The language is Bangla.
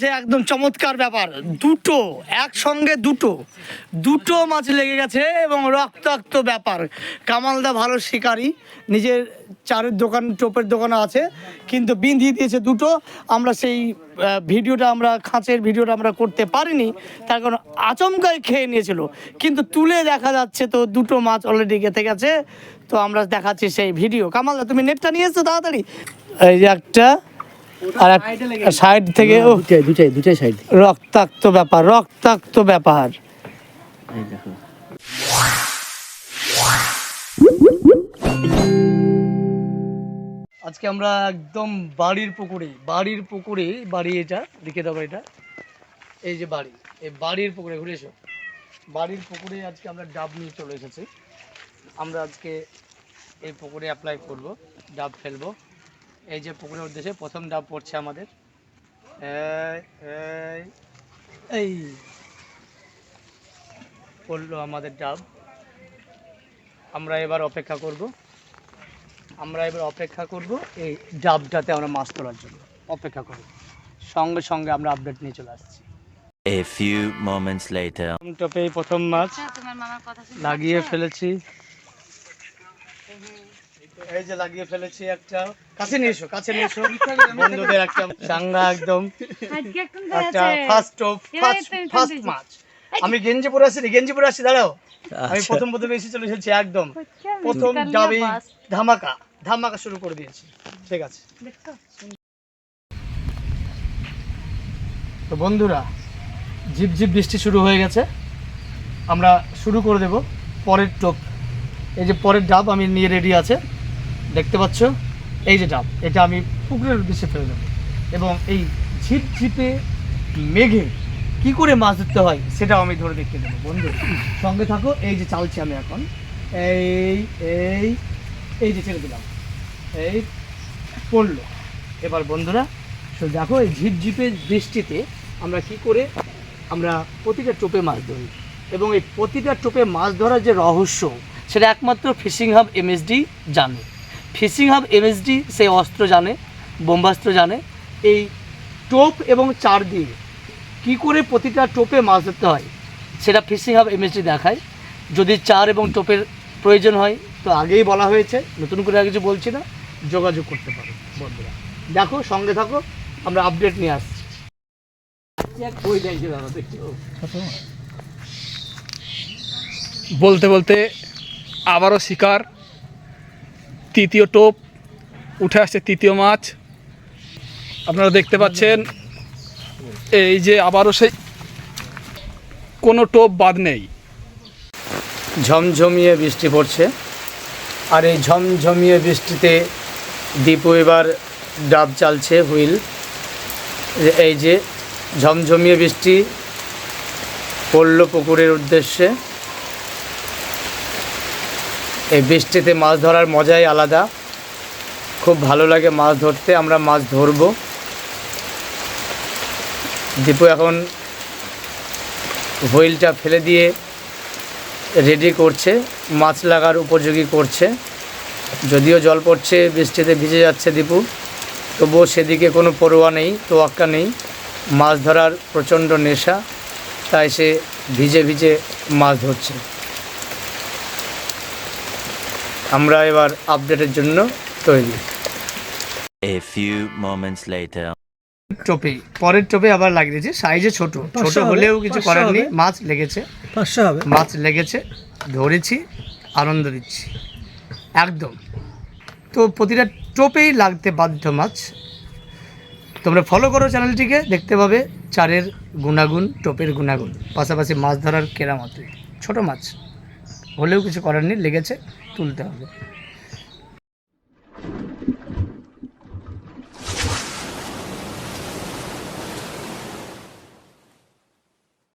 সে একদম চমৎকার ব্যাপার। দুটো, একসঙ্গে দুটো। দুটো মাছ লেগে গেছে এবং রক্তাক্ত ব্যাপার। কামালদা ভালো শিকারী, নিজের চারের দোকান, টোপের দোকান আছে, কিন্তু বিন্ধিয়ে দিয়েছে দুটো। আমরা সেই ভিডিওটা আমরা, খাঁচের ভিডিওটা আমরা করতে পারিনি। তার কারণ আচমকাই খেয়ে নিয়েছিল। কিন্তু তুলে দেখা যাচ্ছে তো দুটো মাছ অলরেডি গেঁথে গেছে। তো আমরা দেখাচ্ছি সেই ভিডিও। কামালদা, তুমি নেটটা নিয়ে এসছো তাড়াতাড়ি। এই যে একটা। আর সাইড থেকে দুটাই দুটাই সাইড রক্তাক্ত ব্যাপার রক্তাক্ত ব্যাপার। আজকে আমরা একদম বাড়ির পুকুরে বাড়ির পুকুরে বাড়ি এটা দেখে দেবো এটা। এই যে বাড়ি এই বাড়ির পুকুরে ঘুরে এসো। বাড়ির পুকুরে আজকে আমরা ডাব নিয়ে চলে এসেছি। আমরা আজকে এই পুকুরে অ্যাপ্লাই করব ডাব ফেলব। এই যে পুকুরের উদ্দেশ্যে প্রথম ডাব পড়ছে আমাদের। এই, পড়ল আমাদের ডাব। আমরা এবার অপেক্ষা করব। আমরা এবার অপেক্ষা করব এই ডাবটাতে আমরা মাছ তোলার জন্য। অপেক্ষা করব। সঙ্গে সঙ্গে আমরা আপডেট নিয়ে চলে আসছি। A few moments later. টপে এই প্রথম মাছ তোমার মামার কথা শুনে লাগিয়ে ফেলেছি। এই যে লাগিয়ে ফেলেছি একটা। কাছে নিয়ে এসো কাছে নিয়ে এসো। বন্ধুদের একটা চাঙ্গা একদম। একটা ফার্স্ট টপ ফার্স্ট ফার্স্ট মাছ আমি গেঞ্জি পরে আসছি গেঞ্জি পরে আসছি দাঁড়াও। আমি আচ্ছা। প্রথম প্রথম এসে চলে এসেছি একদম। প্রথম ডাবে ধামাকা ধামাকা শুরু করে দিয়েছি। ঠিক আছে। তো বন্ধুরা ঝিপ ঝিপ বৃষ্টি শুরু হয়ে গেছে। আমরা শুরু করে দেব পরের টোপ এই যে পরের ডাব আমি নিয়ে রেডি আছে। দেখতে পাচ্ছ? এই যে ডাব, এটা আমি পুকুরের উদ্দেশ্যে ফেলে দেবো। এবং এই ঝিপ ঝিপে মেঘে কি করে মাছ ধরতে হয় সেটাও আমি ধরে দেখিয়ে দেবো। বন্ধু, সঙ্গে থাকো, এই যে চালছি আমি এখন। এই এই এই যে ছেড়ে দিলাম। এই পড়ল। এবার বন্ধুরা দেখো, এই ঝিপঝিপে বৃষ্টিতে আমরা কি করে আমরা প্রতিটা টোপে মাছ ধরি। এবং এই প্রতিটা টোপে মাছ ধরার যে রহস্য, সেটা একমাত্র ফিশিং হাব এমএসডি জানে। ফিশিং হাব এমএসডি সেই অস্ত্র জানে বোম্বাস্ত্র জানে। এই টোপ এবং চার দিয়ে কী করে প্রতিটা টোপে মাছ ধরতে হয় সেটা ফিশিং হাব এমএসডি দেখায়। যদি চার এবং টোপের প্রয়োজন হয় তো আগেই বলা হয়েছে নতুন করে আর কিছু বলছি না যোগাযোগ করতে পারো বন্ধুরা। দেখো সঙ্গে থাকো আমরা আপডেট নিয়ে আসছি। বলতে বলতে আবারও শিকার। তৃতীয় টোপ, উঠে আসছে তৃতীয় মাছ। আপনারা দেখতে পাচ্ছেন, এই যে আবারও সেই কোনো টোপ বাদ নেই। ঝমঝমিয়ে বৃষ্টি পড়ছে। আর এই ঝমঝমিয়ে বৃষ্টিতে দীপু এবার ডাব চালছে, হুইল। এই যে ঝমঝমিয়ে বৃষ্টি পড়ল পুকুরের উদ্দেশ্যে। এই বৃষ্টিতে মাছ ধরার মজাই আলাদা। খুব ভালো লাগে মাছ ধরতে, আমরা মাছ ধরবো। দীপু এখন হুইলটা ফেলে দিয়ে রেডি করছে, মাছ লাগার উপযোগী করছে। যদিও জল পড়ছে, বৃষ্টিতে ভিজে যাচ্ছে দীপু। তবুও সেদিকে কোনো পরোয়া নেই, তোয়াক্কা নেই। মাছ ধরার প্রচণ্ড নেশা, তাই সে ভিজে ভিজে মাছ ধরছে। আমরা এবার আপডেটের জন্য তৈরি। A few moments later. টোপে পরের টোপে আবার লাগিয়েছে সাইজে ছোট। ছোট হলেও কিছু করার নেই মাছ লেগেছে। পাঁচশো হবে। মাছ লেগেছে ধরেছি আনন্দ দিচ্ছি। একদম। তো প্রতিটা টোপেই লাগতে বাধ্য মাছ। তোমরা ফলো করো চ্যানেলটিকে দেখতে পাবে চারের গুণাগুণ টোপের গুণাগুণ। পাশাপাশি মাছ ধরার কেরামতি। ছোট মাছ। হলেও কিছু করার নেই লেগেছে। তুলতে হবে।